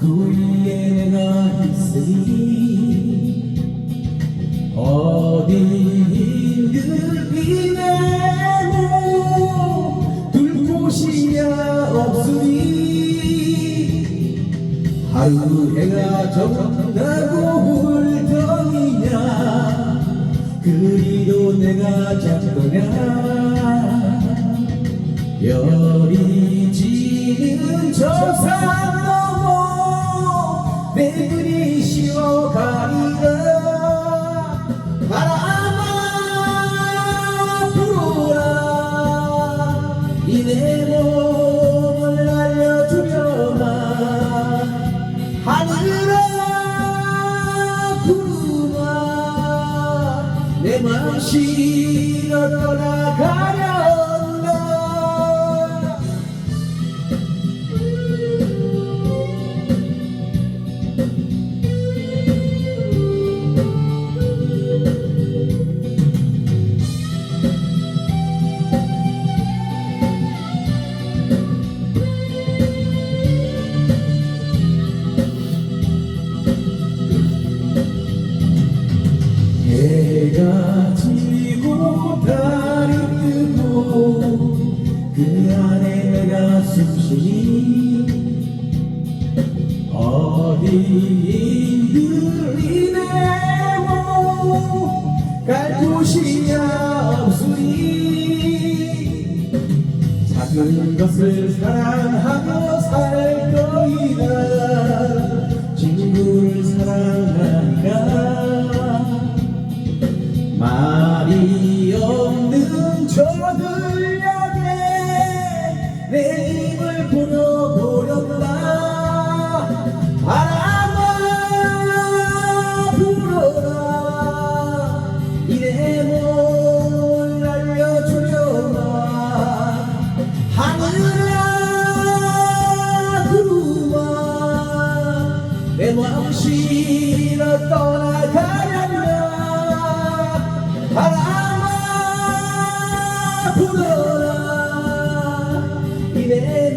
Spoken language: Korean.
그 위에 내가 있으니 하루 해가 졌다고 훌덩이냐? 그리도 내가 잡더냐? 열이 প্রেমাশির তোরা 내맘 실어 떠나가려나 해가 지고 달이 뜨고 그 안에 내가 숨쉬니? 어디 인들이네 뭐갈 곳이야 없으니? 작은 것을 사랑하며 살 저들에게 내 이